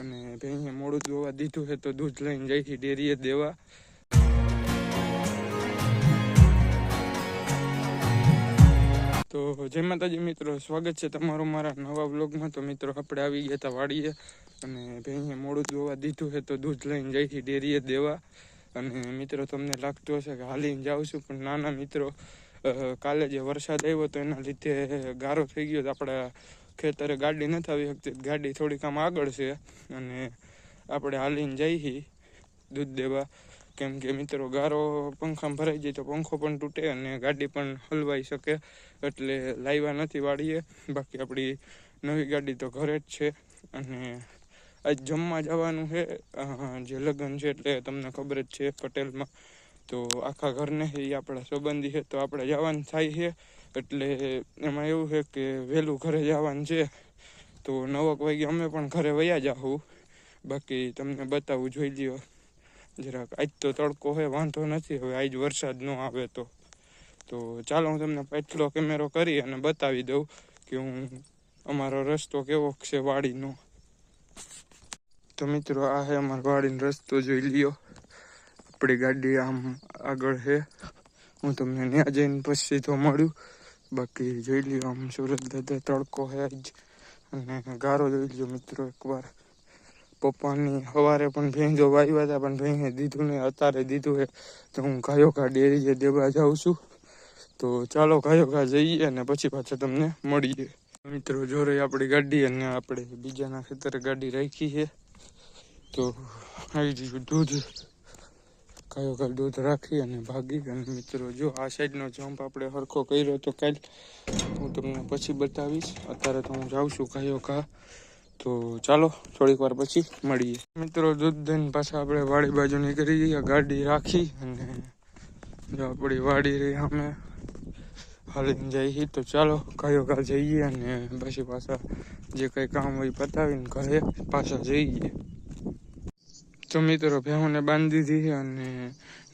અને ભેંસે મોડું જોવા દીધું છે તો દૂધ લઈને જાય છે ડેરીએ દેવા. તો જય માતાજી મિત્રો, સ્વાગત છે તમારું મારા નવા વ્લોગમાં. તો મિત્રો, આપણે આવી ગયા હતા વાડીએ અને ભેંસે મોડું જોવા દીધું છે તો દૂધ લઈને જાય છે ડેરીએ દેવા. અને મિત્રો, તમને લાગતું હશે કે હાલીને જાઉં છું, પણ નાના મિત્રો કાલે જે વરસાદ આવ્યો તો એના લીધે ગારો થઈ ગયો આપણા ખેતરે ગાડી નથી આવી શકતી. ગાડી થોડીક આમ આગળ છે. અને આપણે હાલીને જઈએ. દૂધ દેવા. કેમ કે મિત્રો, ગારો પંખામાં ભરાઈ જાય તો પંખો પણ તૂટે અને ગાડી પણ હલવાઈ શકે. એટલે લાવ્યા નથી વાળીએ. બાકી આપણી નવી ગાડી તો ઘરે જ છે. અને આજ જમવા જવાનું છે. જે લગ્ન છે એટલે તમને ખબર જ છે પટેલમાં. તો આખા ઘરને એ આપણા સંબંધી છે તો આપણે જવાનું થાય છે એટલે એમાં એવું છે કે વહેલું ઘરે જવાનું છે. તો નવક વાગે અમે પણ ઘરે વયા જાઉં બાકી તમને બતાવું, જોઈ લ્યો. જરાક આજ તો તડકો હોય વાંધો નથી. હવે આજ વરસાદ ન આવે તો. તો ચાલો હું તમને પાછલો કેમેરો કરી અને બતાવી દઉં કે હું અમારો રસ્તો કેવો છે વાડીનો. તો મિત્રો, આ છે અમારો વાડીનો રસ્તો, જોઈ લ્યો. આપણી ગાડી આમ આગળ છે હું તમને ત્યાં જઈને પછી તો મળ્યું બાકી જોઈ લ્યો આમ સુરત દાદા તડકો છે જ. અને ગારો જોઈ લ્યો મિત્રો એકવાર. પપ્પાની સવારે પણ ભેંજો વાવ્યા હતા પણ ભેંજે દીધું ને અત્યારે દીધું છે તો હું ઘા ડેરીએ દેવા જાઉં છું. તો ચાલો ઘા જઈએ અને પછી પાછા તમને મળીએ. મિત્રો જોરે આપણી ગાડી અને આપણે બીજાના ખેતરે ગાડી રાખી છે તો આવી ગયું દૂધ. ગાયો કાલ દૂધ રાખી અને ભાગી અને મિત્રો, જો આ સાઈડનો જમ્પ આપણે હરખો કર્યો તો કાલ હું તમને પછી બતાવીશ. અત્યારે તો હું જાઉં છું કયો કા. તો ચાલો, થોડીક વાર પછી મળીએ. મિત્રો, દૂધ દઈને પાછા આપણે વાડી બાજુ નીકળી ગયા, ગાડી રાખી અને જો આપણી વાડી રહી અમે હાલીને જઈએ તો ચાલો, કયો કાલ જઈએ અને પછી પાછા જે કંઈ કામ હોય પતાવીને ઘરે પાછા જઈએ. તો મિત્રો ભેહુંને બાંધી દીધી છે અને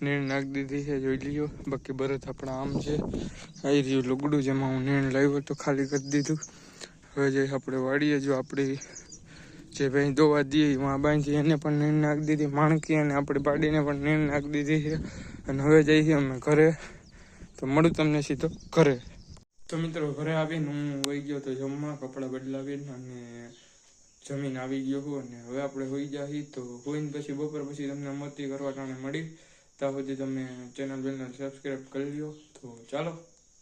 નીણ નાખી દીધી છે, જોઈ લીધો બાકી બરત આપણા આમ છે. આવી રહ્યું લુગડું જેમાં હું નીણ લાવ્યો તો ખાલી કરી દીધું. હવે જે આપણે વાડીએ જો આપણી જે ભાઈ દોવા દઈએ વાં બાંધી એને પણ નીણ નાખી દીધી. માણકી અને આપણી પાડીને પણ નીણ નાખી દીધી છે. અને હવે જઈએ અમે ઘરે. તો મળું તમને સીધો ઘરે. તો મિત્રો, ઘરે આવીને હું વહી ગયો તો જમવા, કપડાં બદલાવીને અને જમીન આવી ગયો હું અને હવે આપણે હોઈ જાય તો હોઈને પછી બપોર પછી તમને મોતી કરવા ટાણે મળી. ત્યાં સુધી તમે ચેનલ બેનલ સબસ્ક્રાઈબ કરી લ્યો. તો ચાલો,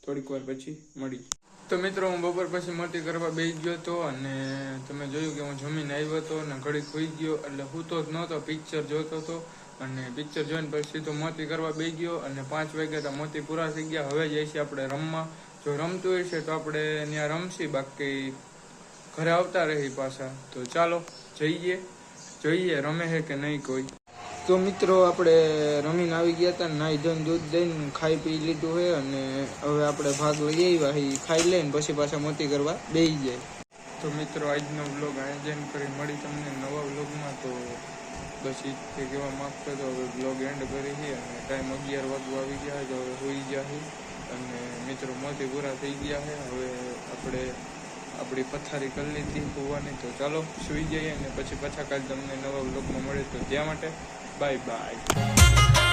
થોડીક વાર પછી મળી. તો મિત્રો, હું બપોર પછી મતી કરવા બેસી ગયો હતો અને તમે જોયું કે હું જમીન આવ્યો હતો અને ઘડીક હોઈ ગયો એટલે હું તો જ નહોતો પિક્ચર જોતો હતો અને પિક્ચર જોઈને પછી તો મોતી કરવા બેસી ગયો અને પાંચ વાગ્યા તો મોતી પૂરા થઈ ગયા. હવે જઈશું આપણે રમવા. જો રમતું છે તો આપણે ત્યાં રમશી બાકી. ઘરે આવતા રહી પાછા. તો ચાલો, જઈએ. જોઈએ, રમે છે કે નહીં કોઈ. તો મિત્રો, આપણે રમીને આવી ગયા હતા નાઈ ધોઈને દૂધ દઈને ખાઈ પી લીધું છે અને હવે આપણે ભાગ લઈ આવ્યા એ ખાઈ લઈને પછી પાછા મોતી કરવા બેસી જાય. તો મિત્રો, આજનો બ્લોગ આયોજન કરી મળી તમને નવા બ્લોગમાં તો બસ એ કહેવા માગતો તો હવે બ્લોગ એન્ડ કરી છે અને ટાઈમ અગિયાર વાગવા આવી ગયા તો હવે હોઈ ગયા છે અને મિત્રો, મોતી પૂરા થઈ ગયા છે હવે આપણે આપણી પથારી કરી લીધી હોવાની. તો ચાલો સુઈ જઈએ અને પછી પાછા કાલે તમને નવા બ્લોગમાં મળે તો ત્યાં માટે બાય બાય